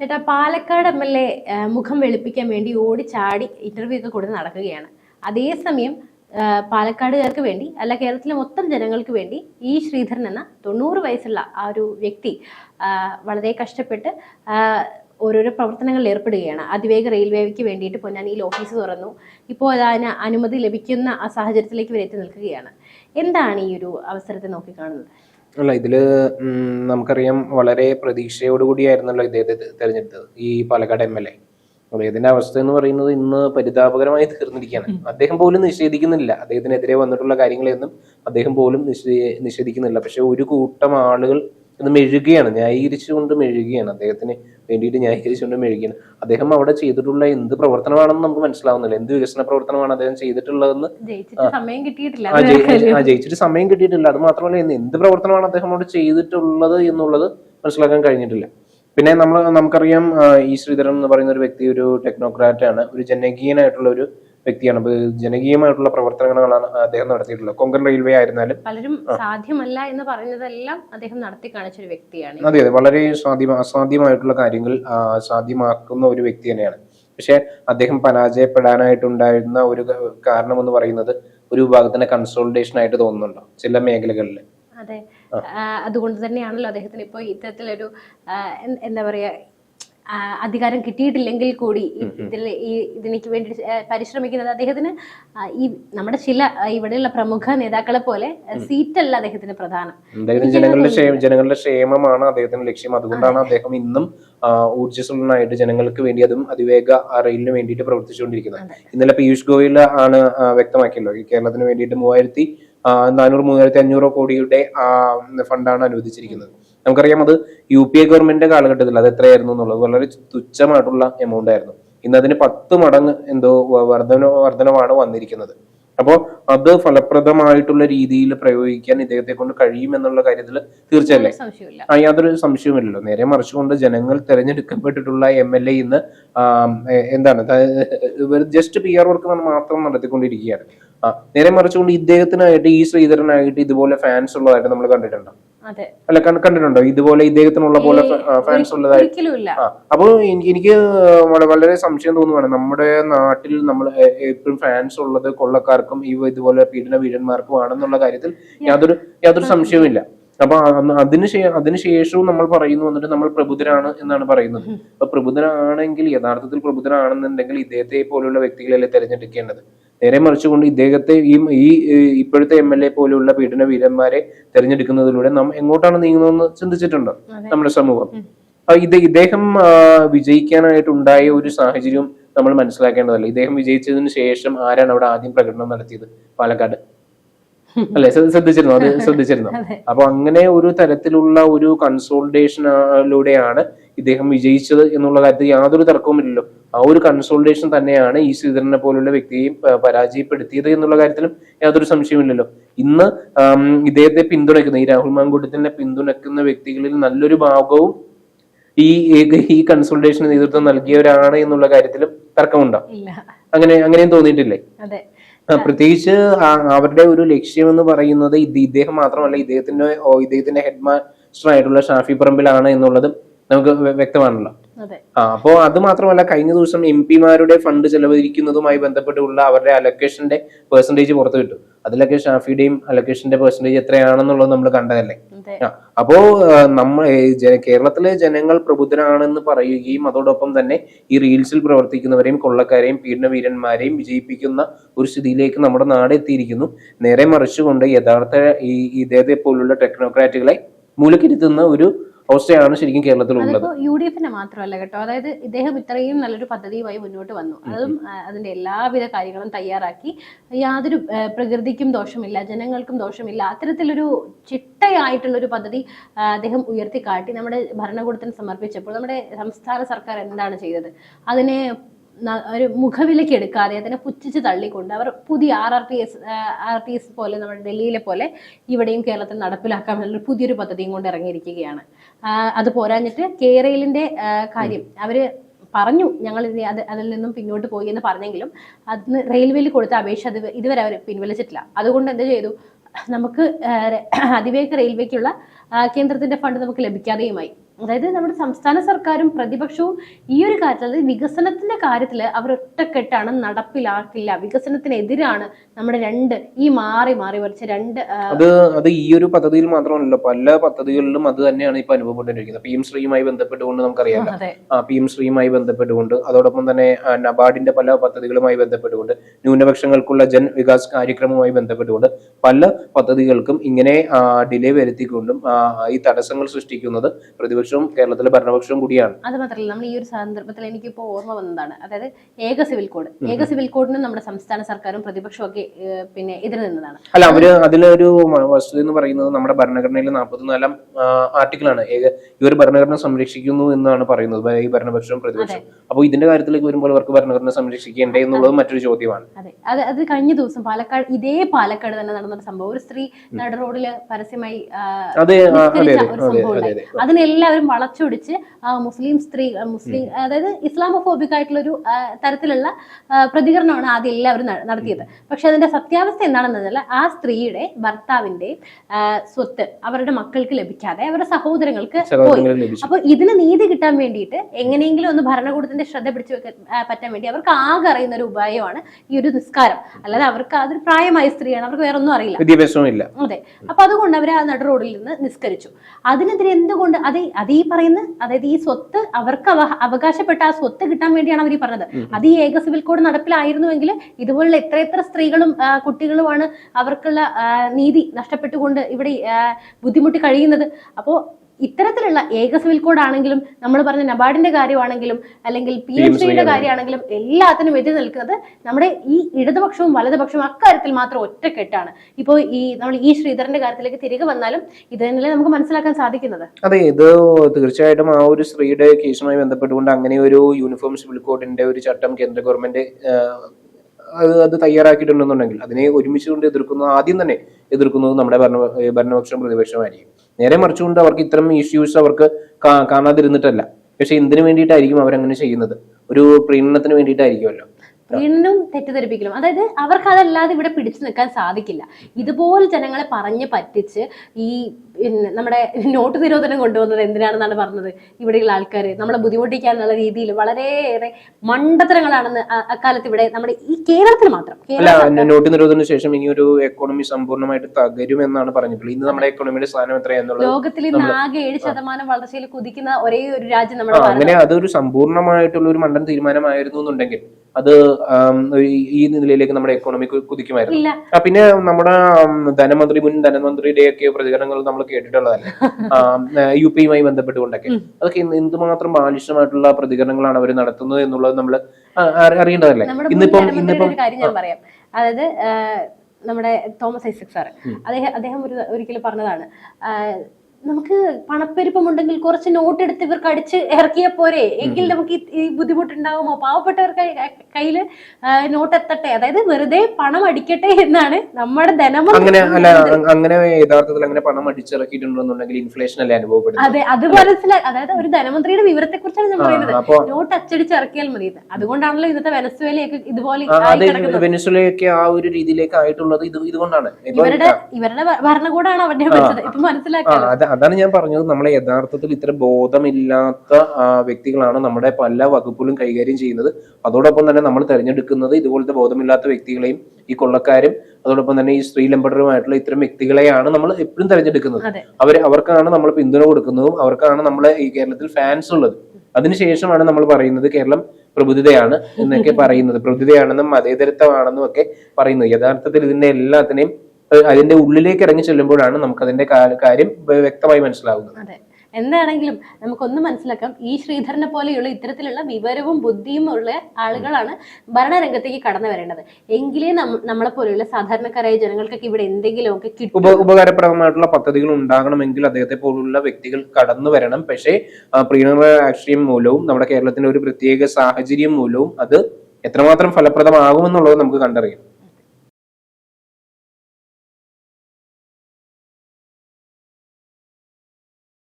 ചേട്ടാ Palakkad M L A മുഖം വെളുപ്പിക്കാൻ വേണ്ടി ഓടി ചാടി ഇന്റർവ്യൂ ഒക്കെ കൊടുത്ത് നടക്കുകയാണ്. അതേസമയം പാലക്കാടുകാർക്ക് വേണ്ടി അല്ല കേരളത്തിലെ മൊത്തം ജനങ്ങൾക്ക് വേണ്ടി ഈ ശ്രീധരൻ എന്ന തൊണ്ണൂറ് വയസ്സുള്ള ആ ഒരു വ്യക്തി വളരെ കഷ്ടപ്പെട്ട് ഓരോരോ പ്രവർത്തനങ്ങളിൽ ഏർപ്പെടുകയാണ്. അതിവേഗ റെയിൽവേക്ക് വേണ്ടിയിട്ട് പൊന്നാനിയിൽ ഓഫീസ് തുറന്നു. ഇപ്പോൾ അതിന് അനുമതി ലഭിക്കുന്ന ആ സാഹചര്യത്തിലേക്ക് വരെ എത്തി നിൽക്കുകയാണ്. എന്താണ് ഈ ഒരു അവസരത്തെ നോക്കിക്കാണുന്നത്? അല്ല ഇതിൽ നമുക്കറിയാം വളരെ പ്രതീക്ഷയോടുകൂടിയായിരുന്നല്ലോ ഇദ്ദേഹത്തെ തെരഞ്ഞെടുത്തത് ഈ പാലക്കാട് എം എൽ എ. അദ്ദേഹത്തിന്റെ അവസ്ഥ എന്ന് പറയുന്നത് ഇന്ന് പരിതാപകരമായി തീർന്നിരിക്കുകയാണ്. അദ്ദേഹം പോലും നിഷേധിക്കുന്നില്ല. അദ്ദേഹത്തിനെതിരെ വന്നിട്ടുള്ള കാര്യങ്ങളെയൊന്നും അദ്ദേഹം പോലും നിഷേ- നിഷേധിക്കുന്നില്ല. പക്ഷെ ഒരു കൂട്ടം ആളുകൾ ഇത് മെഴുകുകയാണ് ന്യായീകരിച്ചുകൊണ്ട് മെഴുകുകയാണ് അദ്ദേഹത്തിന് വേണ്ടിയിട്ട് ന്യായീകരിച്ചുകൊണ്ട് മേടിക്കുന്നത് അദ്ദേഹം അവിടെ ചെയ്തിട്ടുള്ള എന്ത് പ്രവർത്തനമാണെന്ന് നമുക്ക് മനസ്സിലാവുന്നില്ല. എന്ത് വികസന പ്രവർത്തനമാണ് അദ്ദേഹം ചെയ്തിട്ടുള്ളതെന്ന്? ജയിച്ചിട്ട് സമയം കിട്ടിയിട്ടില്ല. ആ, ജയി- ജയിച്ചിട്ട് സമയം കിട്ടിയിട്ടില്ല. അത് മാത്രമല്ല എന്ത് പ്രവർത്തനമാണ് അദ്ദേഹം അവിടെ ചെയ്തിട്ടുള്ളത് എന്നുള്ളത് മനസ്സിലാക്കാൻ കഴിഞ്ഞിട്ടില്ല. പിന്നെ നമ്മൾ നമുക്കറിയാം ഈ ശ്രീധരൻ എന്ന് പറയുന്ന ഒരു വ്യക്തി ഒരു ടെക്നോക്രാറ്റ് ആണ്. ഒരു ജനകീയനായിട്ടുള്ള ഒരു വ്യക്തിയാണ് ജനകീയമായിട്ടുള്ള പ്രവർത്തനങ്ങളാണ് അദ്ദേഹം നടത്തിയിട്ടുള്ളത്. കൊങ്കൺ റെയിൽവേ ആയിരുന്നാലും പലരും സാധ്യമല്ല എന്ന് പറയുന്നതെല്ലാം അദ്ദേഹം നടത്തി കാണിച്ച ഒരു വ്യക്തിയാണ്. അതെ അതെ. വളരെ സാധ്യ അസാധ്യമായിട്ടുള്ള കാര്യങ്ങൾ സാധ്യമാക്കുന്ന ഒരു വ്യക്തി തന്നെയാണ്. പക്ഷെ അദ്ദേഹം പരാജയപ്പെടാനായിട്ടുണ്ടായിരുന്ന ഒരു കാരണം എന്ന് പറയുന്നത് ഒരു വിഭാഗത്തിന്റെ കൺസോൾട്ടേഷൻ ആയിട്ട് തോന്നുന്നുണ്ടോ? ചില മേഖലകളിൽ അതെ. അതുകൊണ്ട് തന്നെയാണല്ലോ അദ്ദേഹത്തിന് ഇപ്പോൾ ഇത്തരത്തിലൊരു എന്താ പറയാ അധികാരം കിട്ടിയിട്ടില്ലെങ്കിൽ കൂടി ഇതിൽ ഈ ഇതിനേക്ക് വേണ്ടി പരിശ്രമിക്കുന്നത് അദ്ദേഹത്തിന് ഈ നമ്മുടെ ചില ഇവിടെയുള്ള പ്രമുഖ നേതാക്കളെ പോലെ സീറ്റല്ല അദ്ദേഹത്തിന് പ്രധാനം. ജനങ്ങളുടെ ക്ഷേമം ജനങ്ങളുടെ ക്ഷേമമാണ് അദ്ദേഹത്തിന്റെ ലക്ഷ്യം. അതുകൊണ്ടാണ് അദ്ദേഹം ഇന്നും ഊർജസ്വലനായിട്ട് ജനങ്ങൾക്ക് വേണ്ടി അതും അതിവേഗ റെയിലിന് വേണ്ടിയിട്ട് പ്രവർത്തിച്ചുകൊണ്ടിരിക്കുന്നത്. ഇന്നലെ പീയൂഷ് ഗോയൽ ആണ് വ്യക്തമാക്കിയല്ലോ. കേരളത്തിന് വേണ്ടിയിട്ട് മൂവായിരത്തി നാനൂറ് മൂവായിരത്തി അഞ്ഞൂറ് കോടിയുടെ ഫണ്ടാണ് അനുവദിച്ചിരിക്കുന്നത്. നമുക്കറിയാം അത് യു പി എ ഗവൺമെന്റിന്റെ കാലഘട്ടത്തിൽ അത് എത്രയായിരുന്നു എന്നുള്ളത് വളരെ തുച്ഛമായിട്ടുള്ള എമൗണ്ട് ആയിരുന്നു. ഇന്ന് അതിന് പത്ത് മടങ്ങ് എന്തോ വർധന വർധനമാണ് വന്നിരിക്കുന്നത്. അപ്പോൾ അത് ഫലപ്രദമായിട്ടുള്ള രീതിയിൽ പ്രയോഗിക്കാൻ ഇദ്ദേഹത്തെ കൊണ്ട് കഴിയുമെന്നുള്ള കാര്യത്തിൽ തീർച്ചയല്ലേ? ആ യാതൊരു സംശയവുമില്ലല്ലോ. നേരെ മറിച്ചുകൊണ്ട് ജനങ്ങൾ തെരഞ്ഞെടുക്കപ്പെട്ടിട്ടുള്ള എം എൽ എ ഇന്ന് എന്താണ് ജസ്റ്റ് പി ആർ വർക്ക് മാത്രം നടത്തിക്കൊണ്ടിരിക്കുകയാണ്. നേരെ മറിച്ചുകൊണ്ട് ഇദ്ദേഹത്തിനായിട്ട് ഈ ശ്രീധരനായിട്ട് ഇതുപോലെ ഫാൻസ് ഉള്ളതായിട്ട് നമ്മൾ കണ്ടിട്ടുണ്ടോ? അല്ല കണ്ടിട്ടുണ്ടോ? ഇതുപോലെ ഇദ്ദേഹത്തിനുള്ള പോലെ ഫാൻസ് ഉള്ളതായി. അപ്പോൾ എനിക്ക് വളരെ സംശയം തോന്നുവാണ്. നമ്മുടെ നാട്ടിൽ നമ്മൾ എപ്പോഴും ഫാൻസ് ഉള്ളത് കൊള്ളക്കാർക്കും ഈ ഇതുപോലെ പീഡന വീരന്മാർക്കും ആണെന്നുള്ള കാര്യത്തിൽ യാതൊരു യാതൊരു സംശയവുമില്ല. അപ്പൊ അതിന് അതിനുശേഷവും നമ്മൾ പറയുന്നു വന്നിട്ട് നമ്മൾ പ്രബുദ്ധരാണ് എന്നാണ് പറയുന്നത്. അപ്പൊ പ്രബുദ്ധനാണെങ്കിൽ യഥാർത്ഥത്തിൽ പ്രബുദ്ധനാണെന്നുണ്ടെങ്കിൽ ഇദ്ദേഹത്തെ പോലുള്ള വ്യക്തികളല്ലേ തെരഞ്ഞെടുക്കേണ്ടത്? നേരെ മറിച്ചുകൊണ്ട് ഇദ്ദേഹത്തെ ഈ ഈ ഇപ്പോഴത്തെ എം എൽ എ പോലെയുള്ള പീഡന വീരന്മാരെ തെരഞ്ഞെടുക്കുന്നതിലൂടെ നാം എങ്ങോട്ടാണ് നീങ്ങുന്നതെന്ന് ചിന്തിച്ചിട്ടുണ്ട് നമ്മുടെ സമൂഹം? ഇത് ഇദ്ദേഹം വിജയിക്കാനായിട്ടുണ്ടായ ഒരു സാഹചര്യം നമ്മൾ മനസ്സിലാക്കേണ്ടതല്ല. ഇദ്ദേഹം വിജയിച്ചതിന് ശേഷം ആരാണ് അവിടെ ആദ്യം പ്രകടനം നടത്തിയത്? പാലക്കാട്. അല്ലെ? ശ്രദ്ധിച്ചിരുന്നു? അത് ശ്രദ്ധിച്ചിരുന്നു. അപ്പൊ അങ്ങനെ ഒരു തരത്തിലുള്ള ഒരു കൺസോൾട്ടേഷനിലൂടെയാണ് ഇദ്ദേഹം വിജയിച്ചത് എന്നുള്ള കാര്യത്തിൽ യാതൊരു തർക്കവുമില്ലല്ലോ ആ ഒരു കൺസോൾട്ടേഷൻ തന്നെയാണ് ഈ ശ്രീധരനെ പോലുള്ള വ്യക്തിയെയും പരാജയപ്പെടുത്തിയത് എന്നുള്ള കാര്യത്തിലും യാതൊരു സംശയമില്ലല്ലോ ഇന്ന് ഇദ്ദേഹത്തെ പിന്തുണയ്ക്കുന്ന ഈ രാഹുൽ മാങ്കൂട്ടത്തിനെ പിന്തുണയ്ക്കുന്ന വ്യക്തികളിൽ നല്ലൊരു ഭാഗവും ഈ ഈ- കൺസൾട്ടേഷൻ കൺസൾട്ടേഷന് നേതൃത്വം നൽകിയവരാണ് എന്നുള്ള കാര്യത്തിലും തർക്കമുണ്ടോ? അങ്ങനെ അങ്ങനെയും തോന്നിയിട്ടില്ലേ? പ്രത്യേകിച്ച് അവരുടെ ഒരു ലക്ഷ്യം എന്ന് പറയുന്നത് ഇത് ഇദ്ദേഹം മാത്രമല്ല ഇദ്ദേഹത്തിന്റെ ഇദ്ദേഹത്തിന്റെ ഹെഡ് മാസ്റ്റർ ആയിട്ടുള്ള ഷാഫി പറമ്പിലാണ് എന്നുള്ളത് നമുക്ക് വ്യക്തമാണല്ലോ. അപ്പോ അത് മാത്രമല്ല കഴിഞ്ഞ ദിവസം എം പിമാരുടെ ഫണ്ട് ചെലവഴിക്കുന്നതുമായി ബന്ധപ്പെട്ടുള്ള അവരുടെ അലൊക്കേഷന്റെ പെർസെന്റേജ് പുറത്തു കിട്ടും അതിലൊക്കെ ഷാഫിയുടെയും അലൊക്കേഷന്റെ പെർസെന്റേജ് എത്രയാണെന്നുള്ളത് നമ്മൾ കണ്ടതല്ലേ? അപ്പോ നമ്മൾ നമ്മ കേരളത്തിലെ ജനങ്ങൾ പ്രബുദ്ധരാണെന്ന് പറയുകയും അതോടൊപ്പം തന്നെ ഈ റീൽസിൽ പ്രവർത്തിക്കുന്നവരെയും കൊള്ളക്കാരെയും പീഡനവീരന്മാരെയും വിജയിപ്പിക്കുന്ന ഒരു സ്ഥിതിയിലേക്ക് നമ്മുടെ നാട് എത്തിയിരിക്കുന്നു. നേരെ മറിച്ചുകൊണ്ട് യഥാർത്ഥ ഈ ഇതേ പോലുള്ള ടെക്നോക്രാറ്റുകളെ മൂലക്കിരുത്തുന്ന ഒരു അവസ്ഥയാണ് ശരിക്കും കേരളത്തിലുള്ളത് ഉള്ളത്. യു ഡി എഫിന് മാത്രമല്ല കേട്ടോ. അതായത് ഇദ്ദേഹം ഇത്രയും നല്ലൊരു പദ്ധതിയുമായി മുന്നോട്ട് വന്നു. അതും അതിന്റെ എല്ലാവിധ കാര്യങ്ങളും തയ്യാറാക്കി. യാതൊരു പ്രകൃതിക്കും ദോഷമില്ല ജനങ്ങൾക്കും ദോഷമില്ല. അത്തരത്തിലൊരു ചിട്ടയായിട്ടുള്ള ഒരു പദ്ധതി അദ്ദേഹം ഉയർത്തിക്കാട്ടി. നമ്മുടെ ഭരണകൂടത്തിന് സമർപ്പിച്ചപ്പോൾ നമ്മുടെ സംസ്ഥാന സർക്കാർ എന്താണ് ചെയ്തത്? അതിനെ ഒരു മുഖവിലയ്ക്ക് എടുക്കാതെ അതിനെ പുച്ഛിച്ച് തള്ളിക്കൊണ്ട് അവർ പുതിയ R R T S R T S പോലെ നമ്മുടെ ഡൽഹിയിലെ പോലെ ഇവിടെയും കേരളത്തിൽ നടപ്പിലാക്കാമെന്നുള്ള പുതിയൊരു പദ്ധതിയും കൊണ്ട് ഇറങ്ങിയിരിക്കുകയാണ്. അത് പോരാഞ്ഞിട്ട് കേരളിന്റെ കാര്യം അവർ പറഞ്ഞു. ഞങ്ങൾ അത് അതിൽ നിന്നും പിന്നോട്ട് പോയി എന്ന് പറഞ്ഞെങ്കിലും അതിന് റെയിൽവേയിൽ കൊടുത്ത അപേക്ഷ അത് ഇതുവരെ അവർ പിൻവലിച്ചിട്ടില്ല. അതുകൊണ്ട് എന്ത് ചെയ്തു? നമുക്ക് അതിവേഗ റെയിൽവേക്കുള്ള കേന്ദ്രത്തിന്റെ ഫണ്ട് നമുക്ക് ലഭിക്കാതെയുമായി. അതായത് നമ്മുടെ സംസ്ഥാന സർക്കാരും പ്രതിപക്ഷവും ഈ ഒരു കാര്യത്തിൽ അതായത് വികസനത്തിന്റെ കാര്യത്തിൽ അവർ ഒറ്റക്കെട്ടാണ് നടപ്പിലാക്കില്ല. വികസനത്തിനെതിരാണ് നമ്മുടെ രണ്ട് ഈ മാറി മാറി വരച്ച രണ്ട് അത് അത് ഈ ഒരു പദ്ധതിയിൽ മാത്രമല്ല പല പദ്ധതികളിലും അത് തന്നെയാണ് ഇപ്പൊ അനുഭവപ്പെട്ടിരിക്കുന്നത് പി എം ശ്രീയുമായി ബന്ധപ്പെട്ടുകൊണ്ട് നമുക്കറിയാം പി എം ശ്രീയുമായി ബന്ധപ്പെട്ടുകൊണ്ട് അതോടൊപ്പം തന്നെ നബാർഡിന്റെ പല പദ്ധതികളുമായി ബന്ധപ്പെട്ടുകൊണ്ട് ന്യൂനപക്ഷങ്ങൾക്കുള്ള ജൻ വികാസ് കാര്യക്രമവുമായി ബന്ധപ്പെട്ടുകൊണ്ട് പല പദ്ധതികൾക്കും ഇങ്ങനെ ഡിലേ വരുത്തിക്കൊണ്ടും ഈ തടസ്സങ്ങൾ സൃഷ്ടിക്കുന്നത് പ്രതിപക്ഷവും കേരളത്തിലെ ഭരണപക്ഷവും കൂടിയാണ്. അത് മാത്രമല്ല നമ്മൾ ഈ ഒരു സന്ദർഭത്തിൽ എനിക്കിപ്പോൾ ഓർമ്മ വന്നതാണ്. അതായത് ഏക സിവിൽ കോഡ്. ഏക സിവിൽ കോഡിന് നമ്മുടെ സംസ്ഥാന സർക്കാരും പ്രതിപക്ഷവും ഒക്കെ പിന്നെ എതിർ നിന്നതാണ്. അല്ല അവർ അതിലൊരു വസ്തു വസ്തുത എന്ന് പറയുന്നത് നമ്മുടെ ഭരണഘടനയിലെ നാൽപ്പത്തിനാലാം ആർട്ടിക്കിളാണ്. ഏക ഈ ഒരു ഭരണഘടന സംരക്ഷിക്കുന്നു എന്നാണ് പറയുന്നത് ഈ ഭരണപക്ഷവും പ്രതിപക്ഷവും. അപ്പോൾ ഇതിന്റെ കാര്യത്തിലേക്ക് വരുമ്പോൾ അവർക്ക് ഭരണഘടന സംരക്ഷിക്കേണ്ടേ എന്നുള്ളത് മറ്റൊരു ചോദ്യമാണ്. അതെ. അത് അത് കഴിഞ്ഞ ദിവസം പാലക്കാട് ഇതേ പാലക്കാട് തന്നെ നടന്ന സംഭവം. ഒരു സ്ത്രീ നട റോഡിൽ പരസ്യമായി ആ, അതിനെല്ലാവരും വളച്ചൊടിച്ച് ആ മുസ്ലിം സ്ത്രീ മുസ്ലിം അതായത് ഇസ്ലാമോഫോബിക് ആയിട്ടുള്ള ഒരു തരത്തിലുള്ള പ്രതികരണമാണ് ആദ്യം എല്ലാവരും നടത്തിയത്. പക്ഷെ അതിന്റെ സത്യാവസ്ഥ എന്താണെന്ന് വെച്ചാൽ ആ സ്ത്രീയുടെ ഭർത്താവിന്റെ സ്വത്ത് അവരുടെ മക്കൾക്ക് ലഭിക്കാതെ അവരുടെ സഹോദരങ്ങൾക്ക് പോയി. അപ്പൊ ഇതിന് നീതി കിട്ടാൻ വേണ്ടിയിട്ട് എങ്ങനെയെങ്കിലും ഒന്ന് ഭരണകൂടത്തിന്റെ ശ്രദ്ധ പിടിച്ചു വെക്കാൻ പറ്റാൻ വേണ്ടി അവർക്ക് ആകെ അറിയുന്ന ഒരു ഉപായമാണ് ഈ ഒരു നിസ്കാരം. അല്ലാതെ അവർക്ക് അതൊരു പ്രായമായ സ്ത്രീയാണ് അവർക്ക് വേറെ ഒന്നും അറിയില്ല അതെ. അപ്പൊ അതുകൊണ്ട് അവർ ആ നടുറോഡിൽ നിന്ന് നിസ്കരിച്ചു. അതിനെതിരെ എന്തുകൊണ്ട് അത് അത് ഈ പറയുന്ന അതായത് ഈ സ്വത്ത് അവർക്ക് അവ- അവകാശപ്പെട്ട ആ സ്വത്ത് കിട്ടാൻ വേണ്ടിയാണ് അവർ ഈ പറഞ്ഞത്. അത് ഈ ഏക സിവിൽ കോഡ് നടപ്പിലായിരുന്നുവെങ്കിൽ ഇതുപോലുള്ള എത്ര എത്ര സ്ത്രീകളും കുട്ടികളുമാണ് അവർക്കുള്ള നീതി നഷ്ടപ്പെട്ടുകൊണ്ട് ഇവിടെ ബുദ്ധിമുട്ടി കഴിയുന്നത്. അപ്പോ ഇത്തരത്തിലുള്ള ഏക സിവിൽ കോഡ് ആണെങ്കിലും നമ്മൾ പറഞ്ഞ നബാർഡിന്റെ കാര്യമാണെങ്കിലും അല്ലെങ്കിൽ പി എം സിയുടെ കാര്യമാണെങ്കിലും എല്ലാത്തിനും എതിർ നിൽക്കുന്നത് നമ്മുടെ ഈ ഇടതുപക്ഷവും വലതുപക്ഷവും അക്കാര്യത്തിൽ മാത്രം ഒറ്റക്കെട്ടാണ്. ഇപ്പോൾ ഈ നമ്മൾ ഈ ശ്രീധരന്റെ കാര്യത്തിലേക്ക് തിരികെ വന്നാലും ഇത് തന്നെയല്ലേ നമുക്ക് മനസ്സിലാക്കാൻ സാധിക്കുന്നത്? അതെ ഇത് തീർച്ചയായിട്ടും ആ ഒരു സ്ത്രീയുടെ കേസുമായി ബന്ധപ്പെട്ടുകൊണ്ട് അങ്ങനെ ഒരു യൂണിഫോം സിവിൽ കോഡിന്റെ ഒരു ചട്ടം കേന്ദ്ര ഗവൺമെന്റ് അത് അത് തയ്യാറാക്കിയിട്ടുണ്ടെന്നുണ്ടെങ്കിൽ അതിനെ ഒരുമിച്ചുകൊണ്ട് എതിർക്കുന്നത് ആദ്യം തന്നെ എതിർക്കുന്നത് നമ്മുടെ ഭരണ ഭരണപക്ഷം പ്രതിപക്ഷമായിരിക്കും നേരെ മറിച്ചുകൊണ്ട് അവർക്ക് ഇത്തരം ഇഷ്യൂസ് അവർക്ക് കാണാതിരുന്നിട്ടല്ല. പക്ഷെ എന്തിനു വേണ്ടിയിട്ടായിരിക്കും അവരങ്ങനെ ചെയ്യുന്നത്? ഒരു പ്രീണനത്തിന് വേണ്ടിയിട്ടായിരിക്കുമല്ലോ. പ്രീണനവും തെറ്റിദ്ധരിപ്പിക്കലും. അതായത് അവർക്ക് അതല്ലാതെ ഇവിടെ പിടിച്ചു നിൽക്കാൻ സാധിക്കില്ല. ഇതുപോലെ ജനങ്ങളെ പറഞ്ഞ് പറ്റിച്ച് ഈ നമ്മുടെ നോട്ട് നിരോധനം കൊണ്ടുവന്നത് എന്തിനാണെന്നാണ് പറഞ്ഞത്? ഇവിടെയുള്ള ആൾക്കാർ നമ്മളെ ബുദ്ധിമുട്ടിക്കാനുള്ള രീതിയിൽ വളരെയേറെ മണ്ടത്തരങ്ങളാണെന്ന് അക്കാലത്ത് ഇവിടെ നമ്മുടെ ഈ കേരളത്തിൽ മാത്രം. നോട്ട് നിരോധന ശേഷം ഇനി ഒരു എക്കോണമി സമ്പൂർണമായിട്ട് തകരും എന്നാണ് പറഞ്ഞിട്ടുള്ളത്. ഇന്ന് നമ്മുടെ എക്കോണമിയുടെ സ്ഥാനം എത്രയാന്നുള്ളത് ലോകത്തിൽ ഇന്ന് ആകെ ഏഴ് ശതമാനം വളർച്ചയിൽ കുതിക്കുന്ന ഒരേ ഒരു രാജ്യം നമ്മുടെ അങ്ങനെ അതൊരു സമ്പൂർണമായിട്ടുള്ള ഒരു മണ്ടൻ തീരുമാനമായിരുന്നു എന്നുണ്ടെങ്കിൽ അത് ഈ- നിലയിലേക്ക് നമ്മുടെ എക്കോണമി കുതിക്കുമായിരുന്നു. പിന്നെ നമ്മുടെ ധനമന്ത്രി മുൻ ധനമന്ത്രിയുടെ ഒക്കെ പ്രതികരണങ്ങൾ നമ്മൾ കേട്ടിട്ടുള്ളതല്ലേ? യു പി യുമായി ബന്ധപ്പെട്ടുകൊണ്ടൊക്കെ. അതൊക്കെ എന്ത് എന്തുമാത്രം ബാലിശമായിട്ടുള്ള പ്രതികരണങ്ങളാണ് അവർ നടത്തുന്നത് എന്നുള്ളത് നമ്മൾ അറിയേണ്ടതല്ലേ? ഇന്നിപ്പം ഇന്നിപ്പം പറയാം. അതായത് നമ്മുടെ തോമസ് ഐസക് സാർ അദ്ദേഹം അദ്ദേഹം ഒരു ഒരിക്കലും പറഞ്ഞതാണ് നമുക്ക് പണപ്പെരുപ്പം ഉണ്ടെങ്കിൽ കുറച്ച് നോട്ട് എടുത്ത് ഇവർക്ക് അടിച്ച് ഇറക്കിയ പോരെ. എങ്കിൽ നമുക്ക് ഈ- ബുദ്ധിമുട്ടുണ്ടാവുമോ? പാവപ്പെട്ടവർക്ക് കയ്യിൽ നോട്ട് എത്തട്ടെ അതായത് വെറുതെ പണം അടിക്കട്ടെ എന്നാണ് നമ്മുടെ ധനമന്ത്രി അങ്ങനെ അല്ല അങ്ങനെ യഥാർത്ഥത്തിൽ അങ്ങനെ പണം അടിച്ചിറക്കിയിട്ടുണ്ടെന്നുണ്ടെങ്കിൽ ഇൻഫ്ലേഷൻ അല്ലേ അനുഭവപ്പെടുന്നത്? അതെ അത് മനസ്സിലായി അതായത് ഒരു ധനമന്ത്രിയുടെ വിവരത്തെ കുറിച്ചാണ് ഞാൻ പറയുന്നത്. നോട്ട് അച്ചടിച്ച് ഇറക്കിയാൽ മതി അതുകൊണ്ടാണല്ലോ ഇന്നത്തെ വെനസ്വേലയൊക്കെ ഇതുപോലെ വെനസ്വേലയൊക്കെ ആ ഒരു രീതിയിലേക്ക് ആയിട്ടുള്ളത് ഇത് ഇതുകൊണ്ടാണ്. ഇവരുടെ ഇവരുടെ ഭരണകൂടാണ് അവരുടെ വെച്ചത്. അതാണ് ഞാൻ പറഞ്ഞത്. നമ്മളെ യഥാർത്ഥത്തിൽ ഇത്ര ബോധമില്ലാത്ത വ്യക്തികളാണ് നമ്മുടെ പല വകുപ്പുകളും കൈകാര്യം ചെയ്യുന്നത്. അതോടൊപ്പം തന്നെ നമ്മൾ തിരഞ്ഞെടുക്കുന്നത് ഇതുപോലത്തെ ബോധമില്ലാത്ത വ്യക്തികളെയും ഈ കൊള്ളക്കാരും അതോടൊപ്പം തന്നെ ഈ സ്ത്രീ ലംബഡറുമായിട്ടുള്ള ഇത്തരം വ്യക്തികളെയാണ് നമ്മൾ എപ്പോഴും തിരഞ്ഞെടുക്കുന്നത്. അവർ അവർക്കാണ് നമ്മൾ പിന്തുണ കൊടുക്കുന്നതും അവർക്കാണ് നമ്മളെ ഈ കേരളത്തിൽ ഫാൻസ് ഉള്ളത്. അതിനുശേഷമാണ് നമ്മൾ പറയുന്നത് കേരളം പ്രബുദ്ധതയാണ് എന്നൊക്കെ പറയുന്നത്. പ്രബുദ്ധതയാണെന്നും മതേതരത്വമാണെന്നും ഒക്കെ പറയുന്നത്. യഥാർത്ഥത്തിൽ ഇതിന്റെ എല്ലാത്തിനെയും അതിന്റെ ഉള്ളിലേക്ക് ഇറങ്ങി ചെല്ലുമ്പോഴാണ് നമുക്ക് അതിന്റെ കാര്യം വ്യക്തമായി മനസ്സിലാവുന്നത്. അതെ. എന്താണെങ്കിലും നമുക്കൊന്ന് മനസ്സിലാക്കാം. ഈ ശ്രീധരനെ പോലെയുള്ള ഇത്തരത്തിലുള്ള വിവരവും ബുദ്ധിയും ഉള്ള ആളുകളാണ് ഭരണരംഗത്തേക്ക് കടന്നു വരേണ്ടത്. എങ്കിലേ നമ്മളെ പോലെയുള്ള സാധാരണക്കാരായ ജനങ്ങൾക്കൊക്കെ ഇവിടെ എന്തെങ്കിലുമൊക്കെ കിട്ടും ഉപ ഉപകാരപ്രദമായിട്ടുള്ള പദ്ധതികൾ ഉണ്ടാകണമെങ്കിൽ അദ്ദേഹത്തെ പോലുള്ള വ്യക്തികൾ കടന്നു വരണം. പക്ഷേ രാഷ്ട്രീയം മൂലവും നമ്മുടെ കേരളത്തിന്റെ ഒരു പ്രത്യേക സാഹചര്യം മൂലവും അത് എത്രമാത്രം ഫലപ്രദമാകുമെന്നുള്ളത് നമുക്ക് കണ്ടറിയാം.